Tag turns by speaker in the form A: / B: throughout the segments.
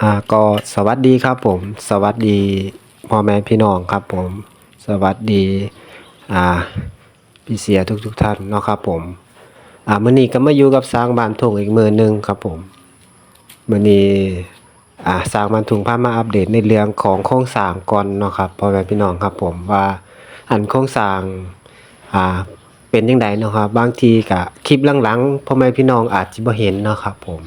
A: อ่าก็สวัสดีครับผม สวัสดีพ่อแม่พี่น้องครับผม สวัสดีอ่าพี่เสียทุกทุกท่านเนาะครับผมอ่ามื้อนี้ก็มาอยู่กับสร้างบ้านทุ่งอีกมือหนึงครับผมมื้อนี้อ่าสร้างบ้านทุ่งพามาอัปเดตในเรื่องของโครงสร้างก่อนเนาะครับพ่อแม่พี่น้องครับผมว่าอันโครงสร้างอ่าเป็นจังไดเนาะครับบางทีก็คลิปหลังๆพ่อแม่พี่น้องอาจสิบ่เห็นเนาะครับผม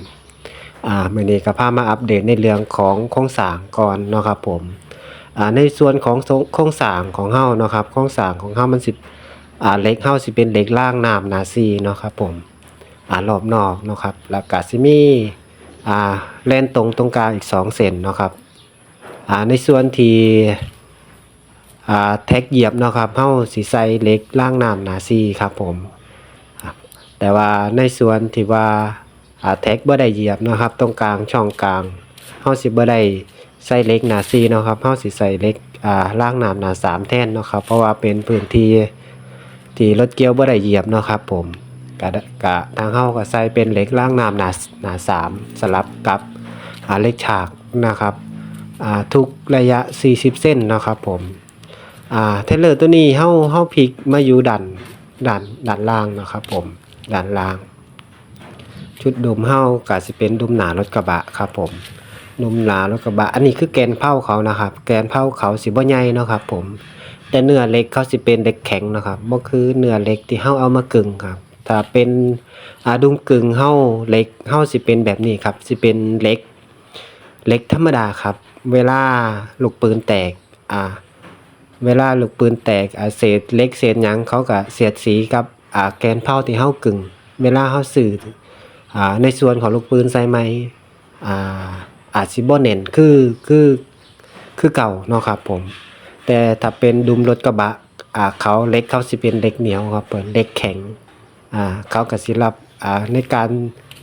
A: อ่ามื่อนี้ก็พามาอัปเดตในเรื่องของโครงสร้างก่อนเนาะครับผมอ่าในส่วนของโครงสร้างของเฮาเนาะครับโครงสร้างของเฮามันสิอ่าเล็กเฮาสิเป็นเล็กล่างน้ำนาซีเนาะครับผมอ่ารอบนอกเนาะครับแล้วก็สิมีอ่าแล่นตรงตรงกลางอีก2เซนเนาะครับอ่าในส่วนที่อ่าแท็กเหยียบเนาะครับเฮาสิใส่เล็กล่างน้ำนาซีครับผมแต่ว่าในส่วนที่ว่า แท็กบ่ได้เหยียบนะครับ ตรงกลางช่องกลางเฮาสิบ่ได้ใส่เล็กหนา4เนาะครับเฮาสิใส่เล็กอ่าล่างน้ำหนา3แท่นเนาะครับเพราะว่าเป็นพื้นที่ที่รถเกี่ยวบ่ได้เหยียบเนาะครับ ผมกะกะทางเฮาก็ใส่เป็นเล็กล่างน้ำหนาหนา3สลับกับอ่าเล็กฉากนะครับอ่าทุกระยะ 40 เส้นเนาะครับผมอ่าเทเลอร์ตัวนี้เฮาเฮาพลิกมาอยู่ดันดันดันล่างนะครับผมดันล่าง ชุดดุมเฮาก็สิเป็นดุมหนารถกระบะครับผมดุมหนารถกระบะ อันนี้คือแกนเผาเขานะครับ แกนเผาเขาสิบ่ใหญ่เนาะครับ ผม แต่เนื้อเหล็กเขาสิเป็นเหล็กแข็งนะครับบ่คือเนื้อเหล็กที่เฮาเอามากึ่งครับ ถ้าเป็นอาดุมกึ่งเฮาเหล็กเฮาสิเป็นแบบนี้ครับสิเป็นเหล็กเหล็กธรรมดาครับ เวลาลูกปืนแตกอ่าเวลาลูกปืนแตกอ่าเศษเหล็กเศษหยังเขาก็เสียดสีกับอ่าแกนเผาที่เฮากึ่ง เวลาเฮาสื่อ ในส่วนของลูกปืนใส่ไหมอ่าอาจสิบ่เนนคือคือคือเก่าเนาะครับผมแต่ถ้าเป็นดุมรถกระบะอ่าเขาเล็กเขาสิเป็นเล็กเหนียวครับเปเล็กแข็งอ่าเขาก็สิรับอ่าในการ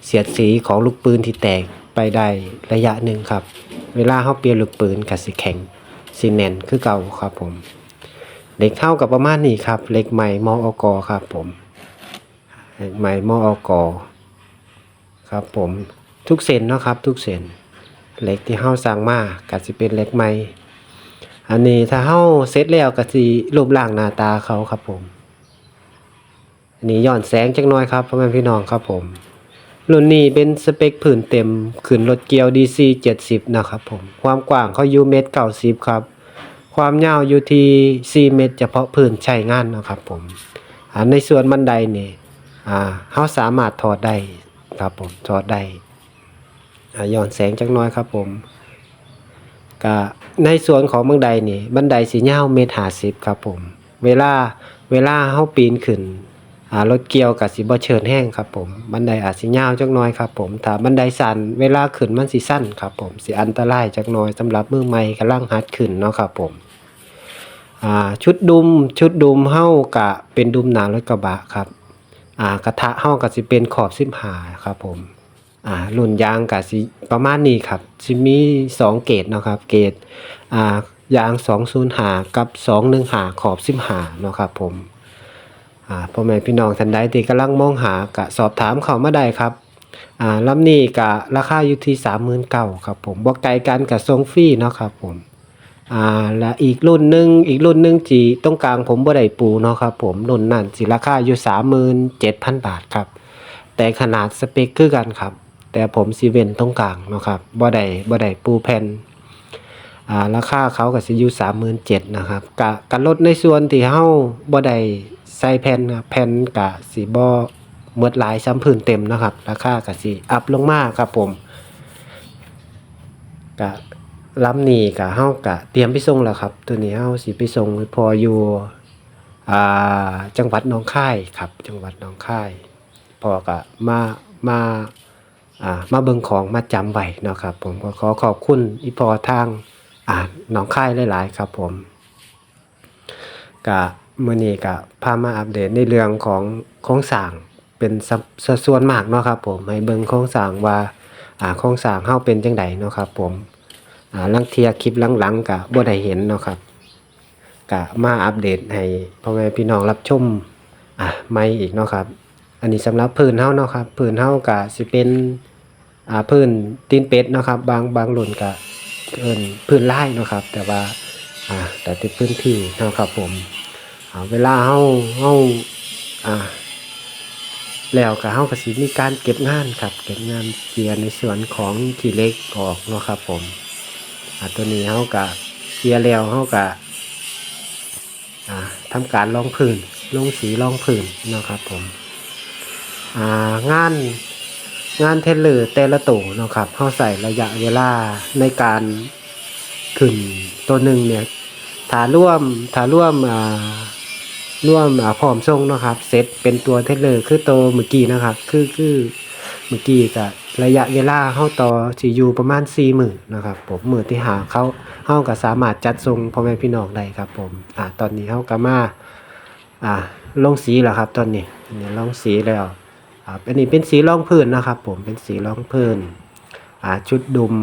A: เสียดสีของลูกปืนที่แตกไปได้ระยะหนึ่งครับ เวลาเขาเปลี่ยนลูกปืนก็สิแข็งสิแน่นคือเก่าครับผมเล็กเข้ากับประมาณนี้ครับเล็กใหม่มออกครับผมเล็กใหม่มออก ครับผมทุกเส้นเนาะครับ ทุกเส้นเหล็กที่เฮาสร้างมาก็สิเป็นเหล็กใหม่อันนี้ถ้าเฮาเสร็จแล้วก็สิรูปร่างหน้าตาเขาครับผมอันนี้ย้อนแสงจักหน่อยครับพ่อแม่พี่น้องครับผมรุ่นนี้เป็นสเปคผืนเต็มขึ้นรถเกียว DC 70 นะครับผม ความกว้างเขาอยู่เมตร90ครับ ความยาวอยู่ที่4เมตร เฉพาะพื้นใช้งานนะครับผมอันในส่วนบันไดนี่อ่าเฮาสามารถถอดได้ ครับผมถอดได้อ่าย้อนแสงจักน้อยครับผมก็ในส่วนของบันไดนี่บันไดสียาเมตรหาสิบครับผม เวลาเวลาเฮาปีนขึ้นรถเกี่ยวกับสิบ่เชิญแห้งครับผม บันไดอาจสิยาจักน้อยครับผมถ้าบันไดสั้นเวลาขึ้นมันสิสั้นครับผมสิอันตรายจักน้อยสำหรับมือใหม่กำลังหัดขึ้นเนาะครับผมชุดดุมชุดดุมเฮากะเป็นดุมหนารถกระบะครับ อ่ากระทะเฮาก็สิเป็นขอบสิบหาครับผมอ่ารุ่นยางก็สิประมาณนี้ครับสิมีสองเกรดเนาะครับ เกรดอ่ายาง205กับ215ขอบ15เนาะครับผมอ่าพ่อแม่พี่น้องท่านใดที่กำลังมองหาก็สอบถามเข้ามาได้ครับอ่าลำนี้ก็ราคาอยู่ที่39,000ครับผมบ่ไกลกันกับทรงฟรีเนาะครับผม อ่าและอีกรุ่นหนึ่งอีกรุ่นหนึ่งจีตรงกลางผมบ่ได้ปูเนาะครับผมรุ่นนั้นสิราคาอยู่สามหมื่นเจ็ดพันบาทครับ แต่ขนาดสเปคคือกันครับ แต่ผมซีเวนตรงกลางเนาะครับบ่ได้บ่ได้ปูแผ่นอ่าราคาเขาก็สิอยู่สามหมื่นเจ็ดนะครับกะกันลดในส่วนที่เฮาบ่ได้ใส่แผ่นแผ่นกะสิบ่หมดหลายซ้ำพื้นเต็มนะครับ ราคาก็สิอัพลงมาครับผมกะ ลำนี้กะเฮากะเตรียมไปส่งแล้วครับ ตัวนี้เฮาสิไปส่งพออยู่อ่าจังหวัดหนองคายครับ จังหวัดหนองคายพอกะมามาอ่ามาเบิ่งของมาจำไว้เนาะครับ ผมก็ขอขอบคุณอีพอทางอ่าหนองคายหลายๆครับ ผมกะมื้อนี้กะพามาอัปเดตในเรื่องของโครงสร้างเป็นสัดส่วนมากเนาะครับ ผมให้เบิ่งโครงสร้างว่าอ่าโครงสร้างเฮาเป็นจังไดเนาะครับ ผม ลังเทียคลิปหลังๆกะบ่ได้เห็นเนาะครับกะมาอัปเดตให้พ่อแม่พี่น้องรับชมอะใหม่อีกเนาะครับ อันนี้สำหรับพื้นเฮาเนาะครับพื้นเฮากะสิเป็นอ่าพื้นตีนเป็ดเนาะครับ บางบางรุ่นก็เอิ้นพื้นลายเนาะครับ แต่ว่าอ่าแต่ที่พื้นที่เนาะครับผมอ่าเวลาเฮาเฮาอ่าแล้วก็เฮาก็สิมีการเก็บงานครับ เก็บงานเกียร์ในส่วนของขี้เล็กออกเนาะครับผม อ่าตัวนี้เฮาก็เกียร์แล้วเฮาก็อ่าทำการรองพื้นลงสีรองพื้นนะครับผมอ่างานงานเทเลอร์แต่ละตัวนะครับเฮาใส่ระยะเวลาในการขึ้นตัวหนึ่งเนี่ยถาร่วมถาร่วมอ่าร่วมอ่าพร้อมส่งนะครับเซตเป็นตัวเทเลอร์คือตัวเมื่อกี้นะครับ คือคือเมื่อกี้ก็ ระยะเวลาเฮาต่อสิอยู่ประมาณ4มื้อนะครับผมหมื้อที่หาเขาเฮาก็สามารถจัดส่งพ่อแม่พี่น้องได้ครับผมอ่าตอนนี้เฮาก็มาอ่าลงสีแล้วครับ ตอนนี้อันนี้ลงสีแล้วอ่าอันนี้เป็นสีรองพื้นนะครับ ผมเป็นสีรองพื้นอ่าชุดดุม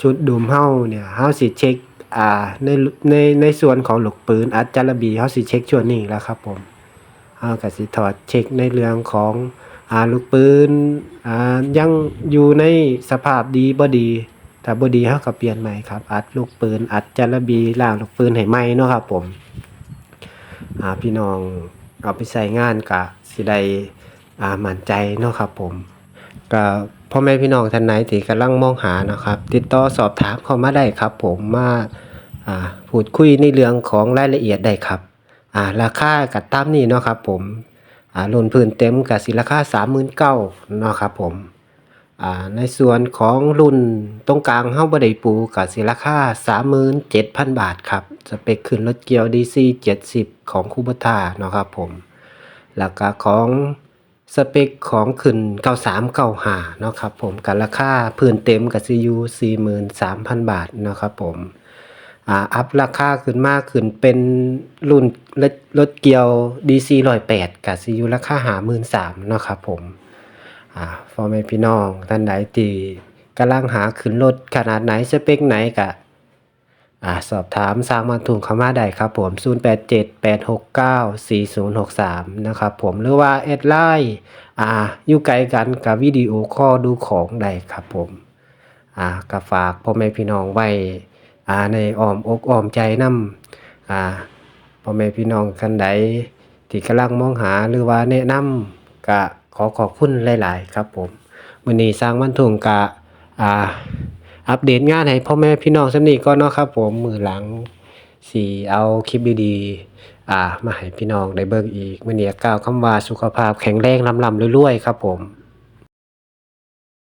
A: ชุดดุมเฮาเนี่ยเฮาสิเช็คอ่าในในในส่วนของหลกปืนอัดจารบีเฮาสิเช็คช่วงนี้แล้วครับผมเฮาก็สิถอดเช็คในเรื่องของ อ่าลูกปืนอ่ายังอยู่ในสภาพดีบ่ดีถ้าบ่ดีเฮาก็เปลี่ยนใหม่ครับ อัดลูกปืน อัดจารบีล้างลูกปืนให้ใหม่เนาะครับผมอ่าพี่น้องเอาไปใช้งานก็สิได้อ่ามั่นใจเนาะครับผมก็พ่อแม่พี่น้องท่านไหนที่กำลังมองหานะครับ ติดต่อสอบถามเข้ามาได้ครับ ผมมาอ่าพูดคุยในเรื่องของรายละเอียดได้ครับอ่าราคากับตามนี้เนาะครับผม อ่ารุ่นพื้นเต็มกับสิราคา39,000เนาะครับผมอ่าในส่วนของรุ่นตรงกลางเฮาบ่ได้ปูกับสิราคา37,000บาทครับสเปคขึ้นรถเกียว DC 70ของคูบตาเนาะครับผมแล้วก็ของสเปคของขึ้น 9395เนาะครับผมกับราคาพื้นเต็มกับ CU 43,000 บาทเนาะครับผม อ่าอัพราคาขึ้นมากขึ้นเป็นรุ่นรถรถเกียว DC 108กับ CU ราคา53,000เนาะครับผมอ่าพ่อแม่พี่น้องท่านใดที่กำลังหาขึ้นรถขนาดไหนสเปคไหนก็อ่าสอบถามสร้างมาถุงเข้ามาได้ครับผม 0878694063 นะครับผมหรือว่าแอดไลน์อ่าอยู่ไกลกันกับวิดีโอคอลดูของได้ครับผมอ่าก็ฝากพ่อแม่พี่น้องไว้ อ่าในอ้อมอกอ้อมใจนำอ่าพ่อแม่พี่น้องกันใดที่กำลังมองหาหรือว่าแนะนำก็ขอขอบคุณหลาย ๆ ครับผมวันนี้สร้างมันถุงกะอ่าอัปเดตงานให้พ่อแม่พี่น้องสำนีก่อนเนาะครับ ผมมือหลังสีเอาคลิปดีๆอ่ามาให้พี่น้องได้เบิ่งอีกมื้อนี้กล่าวคำว่าสุขภาพแข็งแรงลำลำรวยๆครับผม